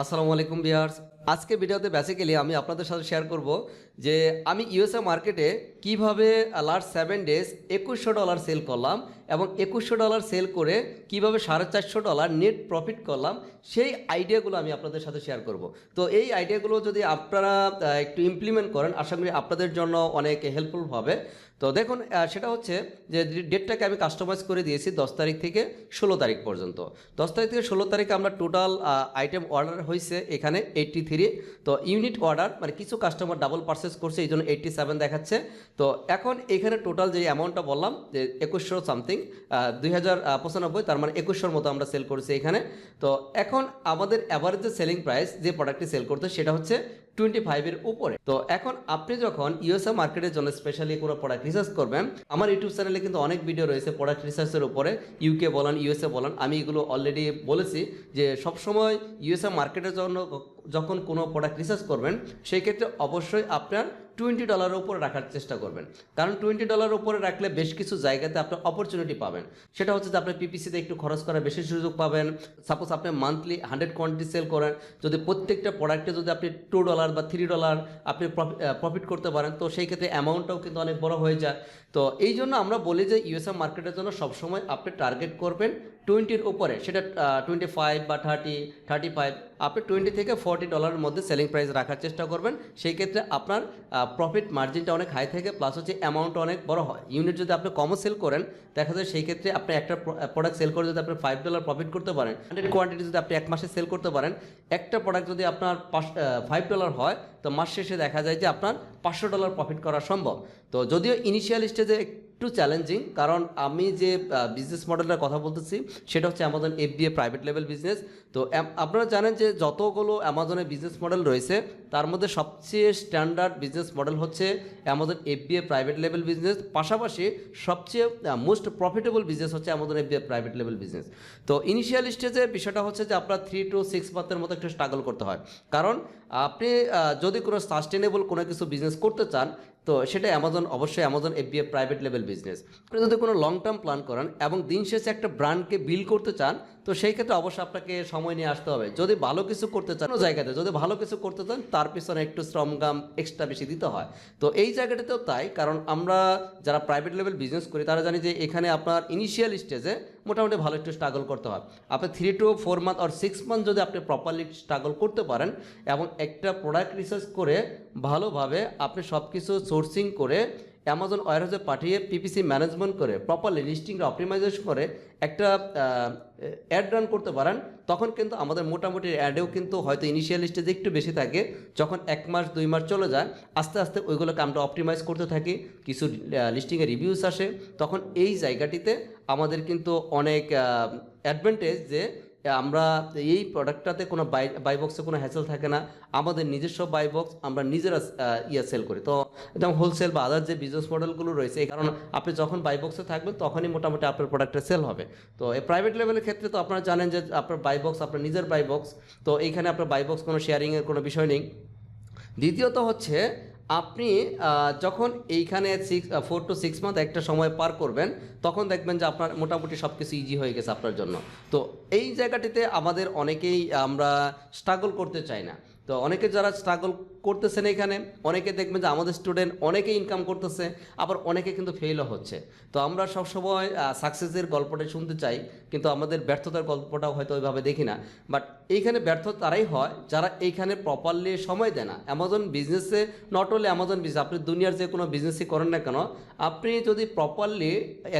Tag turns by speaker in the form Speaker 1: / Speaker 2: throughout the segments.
Speaker 1: আসসালামু আলাইকুম বিয়ার্স আজকে ভিডিওতে বেসিক্যালি আমি আপনাদের সাথে শেয়ার করব যে আমি ইউএসএ মার্কেটে কীভাবে লাস্ট সেভেন ডেজ একুশশো ডলার সেল করলাম এবং একুশশো ডলার সেল করে কীভাবে সাড়ে চারশো ডলার নেট প্রফিট করলাম, সেই আইডিয়াগুলো আমি আপনাদের সাথে শেয়ার করব। তো এই আইডিয়াগুলো যদি আপনারা একটু ইমপ্লিমেন্ট করেন, আশা করি আপনাদের জন্য অনেক হেল্পফুল হবে। তো দেখুন সেটা হচ্ছে যে ডেটটাকে আমি কাস্টমাইজ করে দিয়েছি দশ তারিখ থেকে ষোলো তারিখ পর্যন্ত। দশ তারিখ থেকে ষোলো তারিখে আমরা টোটাল আইটেম অর্ডার হয়েছে এখানে এইটটি থ্রি তো ইউনিট অর্ডার মানে কিছু কাস্টমার ডাবল পারচেস করছে, এই জন্য এইটটি সেভেন দেখাচ্ছে। তো এখন এখানে টোটাল যে অ্যামাউন্টটা বললাম, যে একুশশো সামথিং দুই হাজার পঁচানব্বই, তার মানে একুশশোর মতো আমরা সেল করেছি এখানে। তো এখন আমাদের অ্যাভারেজ সেলিং প্রাইস যে প্রোডাক্টটি সেল করতে, সেটা হচ্ছে টোয়েন্টি ফাইভের উপরে। তো এখন আপনি যখন ইউএসএ মার্কেটের জন্য স্পেশালি কোনো প্রোডাক্ট রিসার্চ করবেন, আমার ইউটিউব চ্যানেলে কিন্তু অনেক ভিডিও রয়েছে প্রোডাক্ট রিসার্চের উপরে। ইউকে বলেন ইউএসএ বলেন, আমি এগুলো অলরেডি বলেছি যে সবসময় ইউএসএ মার্কেটের জন্য যখন কোনো প্রোডাক্ট রিসার্চ করবেন, সেই ক্ষেত্রে অবশ্যই আপনার টোয়েন্টি ডলারের উপরে রাখার চেষ্টা করবেন। কারণ টোয়েন্টি ডলারের উপরে রাখলে বেশ কিছু জায়গাতে আপনি অপরচুনিটি পাবেন। সেটা হচ্ছে যে আপনি পিপিসিতে একটু খরচ করার বেশি সুযোগ পাবেন। সাপোজ আপনি মান্থলি হান্ড্রেড কোয়ান্টিটি সেল করেন। যদি প্রত্যেকটা প্রোডাক্টে যদি আপনি টু ডলার বা থ্রি ডলার আপনি প্রফিট করতে পারেন, তো সেই ক্ষেত্রে অ্যামাউন্টটাও কিন্তু অনেক বড় হয়ে যায়। তো এই জন্য আমরা বলি যে ইউএসএ মার্কেটের জন্য সবসময় আপনি টার্গেট করবেন টোয়েন্টির উপরে। সেটা টোয়েন্টি ফাইভ বা থার্টি থার্টি ফাইভ আপনি টোয়েন্টি থেকে ফর্টি ডলারের মধ্যে সেলিং প্রাইস রাখার চেষ্টা করবেন। সেই ক্ষেত্রে আপনার প্রফিট মার্জিনটা অনেক হাই থাকে প্লাস হচ্ছে অ্যামাউন্ট অনেক বড় হয়। ইউনিট যদি আপনি কমও সেল করেন, দেখা যায় সেই ক্ষেত্রে আপনি একটা প্রোডাক্ট সেল করে যদি আপনি ফাইভ ডলার প্রফিট করতে পারেন হান্ড্রেড কোয়ান্টিটি যদি আপনি এক মাসে সেল করতে পারেন, একটা প্রোডাক্ট যদি আপনার পাঁচ ফাইভ ডলার হয়, তো মাস শেষে দেখা যায় যে আপনার পাঁচশো ডলার প্রফিট করা সম্ভব। তো যদিও ইনিশিয়াল স্টেজে একটু চ্যালেঞ্জিং কারণ আমি যে বিজনেস মডেলটার কথা বলতেছি, সেটা হচ্ছে Amazon FBA private level business তো আপনারা জানেন যে যতগুলো অ্যামাজনের বিজনেস মডেল রয়েছে, তার মধ্যে সবচেয়ে স্ট্যান্ডার্ড বিজনেস মডেল হচ্ছে Amazon F FBA private level business পাশাপাশি সবচেয়ে মোস্ট প্রফিটেবল বিজনেস হচ্ছে Amazon F FBA private level business তো ইনিশিয়াল স্টেজে বিষয়টা হচ্ছে যে আপনার থ্রি টু সিক্স মান্থের মতো একটু স্ট্রাগল করতে হয়। কারণ আপনি যদি কোনো সাস্টেনেবল কোনো কিছু বিজনেস করতে চান তো সেটা অ্যামাজন অবশ্যই Amazon FBA private level business আপনি যদি কোনো লং টার্ম প্ল্যান করেন এবং দিন শেষে একটা ব্র্যান্ডকে বিল করতে চান, তো সেই ক্ষেত্রে অবশ্যই আপনাকে সময় নিয়ে আসতে হবে। যদি ভালো কিছু করতে চান জায়গাতে যদি ভালো কিছু করতে চান, তার পিছনে একটু শ্রমগাম এক্সট্রা বেশি দিতে হয়। তো এই জায়গাটাতেও তাই, কারণ আমরা যারা প্রাইভেট লেভেল বিজনেস করি, তারা জানি যে এখানে আপনার ইনিশিয়াল স্টেজে মোটামুটি ভালো একটু স্ট্রাগল করতে হয়। আপনি থ্রি টু ফোর মান্থ আর সিক্স মান্থ যদি আপনি প্রপারলি স্ট্রাগল করতে পারেন এবং একটা প্রোডাক্ট রিসার্চ করে ভালোভাবে আপনি সব কিছু সোর্সিং করে অ্যামাজন ওয়ারহাউসে পাঠিয়ে পিপিসি ম্যানেজমেন্ট করে প্রপারলি লিস্টিংটা অপটিমাইজেশন করে একটা অ্যাড রান করতে পারেন। তখন কিন্তু আমাদের মোটামুটি অ্যাডেও কিন্তু হয়তো ইনিশিয়াল স্টেজে একটু বেশি থাকে, যখন এক মাস, দুই মাস চলে যায়, আস্তে আস্তে ওইগুলোকে আমরা অপটিমাইজ করতে থাকি। কিছু লিস্টিংয়ে রিভিউস আসে। তখন এই জায়গাটিতে আমাদের কিন্তু অনেক অ্যাডভান্টেজ যে আমরা এই প্রোডাক্টটাতে কোনো বাই বাই বক্সে কোনো হ্যাসেল থাকে না। আমাদের নিজস্ব বাই বক্স আমরা নিজেরা ইয়ে সেল করি। তো একদম হোলসেল বা আদার যে বিজনেস মডেলগুলো রয়েছে, এই কারণ আপনি যখন বাই বক্সে থাকবেন, তখনই মোটামুটি আপনার প্রোডাক্টটা সেল হবে। তো এই প্রাইভেট লেভেলের ক্ষেত্রে তো আপনারা জানেন যে আপনার বাই বক্স আপনার নিজের বাই বক্স তো এইখানে আপনার বাই বক্স কোনো শেয়ারিংয়ের কোনো বিষয় নেই। দ্বিতীয়ত হচ্ছে আপনি যখন এইখানে six four to six month একটা সময় পার করবেন, তখন দেখবেন যে আপনার মোটামুটি সব কিছু ইজি হয়ে গেছে আপনার জন্য। তো এই জায়গাটিতে আমাদের অনেকেই আমরা স্ট্রাগল করতে চাই না। তো অনেকে যারা স্ট্রাগল করতেছেন এখানে, অনেকে দেখবেন যে আমাদের স্টুডেন্ট অনেকে ইনকাম করতেছে, আবার অনেকে কিন্তু ফেলও হচ্ছে। তো আমরা সবসময় সাকসেসের গল্পটা শুনতে চাই, কিন্তু আমাদের ব্যর্থতার গল্পটাও হয়তো ওইভাবে দেখি না। বাট এইখানে ব্যর্থ তারাই হয় যারা এইখানে প্রপারলি সময় দেয় না। অ্যামাজন বিজনেসে নট অনলি অ্যামাজন বিজনেস আপনি দুনিয়ার যে কোনো বিজনেসই করেন না কেন, আপনি যদি প্রপারলি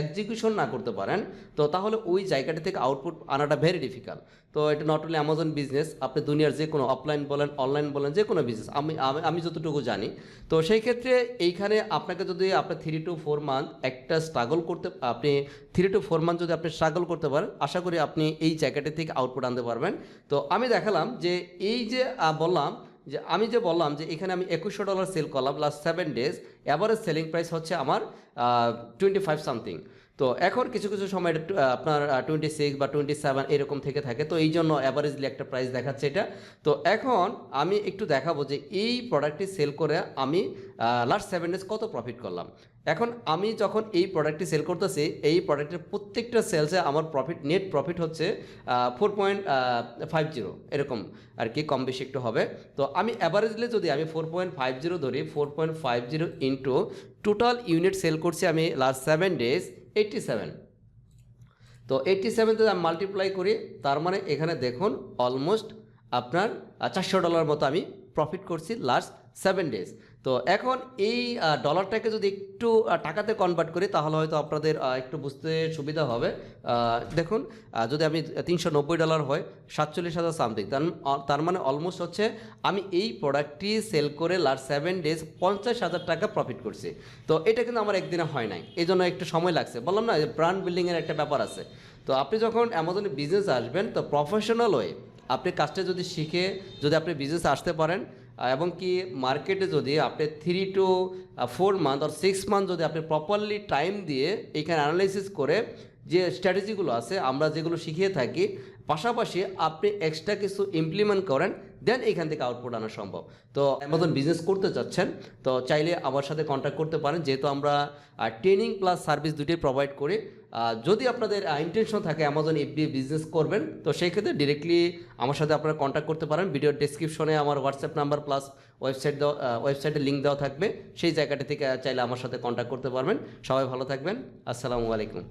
Speaker 1: এক্সিকিউশন না করতে পারেন, তো তাহলে ওই জায়গাটা থেকে আউটপুট আনাটা ভেরি ডিফিকাল্ট তো এটা নট অনলি অ্যামাজন বিজনেস আপনি দুনিয়ার যে কোনো অফলাইন বলেন অনলাইন বলেন, যে কোনো বিজনেস আমি, আমি- যতটুকু জানি। তো সেই ক্ষেত্রে এইখানে আপনাকে যদি আপনার থ্রি টু ফোর মান্থ একটা স্ট্রাগল করতে, আপনি থ্রি টু ফোর মান্থ যদি আপনি স্ট্রাগল করতে পারেন, আশা করি আপনি এই জায়গাটা থেকে আউটপুট আনতে পারবেন। তো আমি দেখালাম যে এই যে বললাম, যে আমি যে বললাম যে এখানে আমি একুশশো ডলার সেল করলাম last seven days average selling price হচ্ছে আমার টোয়েন্টি ফাইভ সামথিং তো এখন কিছু কিছু সময় আপনার টোয়েন্টি সিক্স বা টোয়েন্টি সেভেন এরকম থেকে থাকে। তো এই জন্য অ্যাভারেজলি একটা প্রাইস দেখাচ্ছে এটা। তো এখন আমি একটু দেখাবো যে এই প্রোডাক্টটি সেল করে আমি লাস্ট সেভেন ডেজ কত প্রফিট করলাম। এখন আমি যখন এই প্রোডাক্টটি সেল করতেছি, এই প্রোডাক্টের প্রত্যেকটা সেলসে আমার প্রফিট নেট প্রফিট হচ্ছে ফোর পয়েন্ট ফাইভ জিরো এরকম আর কি, কম বেশি একটু হবে। তো আমি অ্যাভারেজলি যদি আমি ফোর পয়েন্ট ফাইভ জিরো ধরি four point five zero into total unit sell করছি আমি last seven days eighty seven তো এইটটি সেভেন যদি মাল্টিপ্লাই করি, তার মানে এখানে দেখুন অলমোস্ট আপনার চারশো ডলার মতো আমি প্রফিট করছি লাস্ট সেভেন ডেজ তো এখন এই ডলারটাকে যদি একটু টাকাতে কনভার্ট করি, তাহলে হয়তো আপনাদের একটু বুঝতে সুবিধা হবে। দেখুন যদি আমি তিনশো নব্বই ডলার হয়, সাতচল্লিশ হাজার সামথিং তার মানে অলমোস্ট হচ্ছে আমি এই প্রোডাক্টটি সেল করে লাস্ট সেভেন ডেজ পঞ্চাশ হাজার টাকা প্রফিট করছি। তো এটা কিন্তু আমার একদিনে হয় নাই। এই জন্য একটু সময় লাগছে। বললাম না ব্র্যান্ড বিল্ডিংয়ের একটা ব্যাপার আছে। তো আপনি যখন অ্যামাজনে বিজনেস আসবেন, তো প্রফেশনাল হয়ে আপনি কাজটা যদি শিখে, যদি আপনি বিজনেস আসতে পারেন এবং কি মার্কেটে যদি আপনি থ্রি টু ফোর মান্থ আর সিক্স মান্থ যদি আপনি প্রপারলি টাইম দিয়ে এখানে অ্যানালাইসিস করে যে স্ট্র্যাটেজিগুলো আছে, আমরা যেগুলো শিখিয়ে থাকি, পাশাপাশি আপনি এক্সট্রা কিছু ইমপ্লিমেন্ট করেন দেন এখান থেকে আউটপুট আনা সম্ভব। তো অ্যামাজন বিজনেস করতে চাচ্ছেন, তো চাইলে আমার সাথে কন্ট্যাক্ট করতে পারেন। যেহেতু আমরা ট্রেনিং প্লাস সার্ভিস দুটোই প্রোভাইড করি যদি আপনাদের ইন্টেনশন থাকে অ্যামাজন এফবি বিজনেস করবেন, তো সেই ক্ষেত্রে ডিরেক্টলি আমার সাথে আপনারা কন্ট্যাক্ট করতে পারেন। ভিডিও ডেসক্রিপশনে আমার হোয়াটসঅ্যাপ নাম্বার প্লাস ওয়েবসাইট দেওয়া ওয়েবসাইটের লিঙ্ক দেওয়া থাকবে। সেই জায়গাটা থেকে চাইলে আমার সাথে কন্ট্যাক্ট করতে পারবেন। সবাই ভালো থাকবেন। আসসালামু আলাইকুম।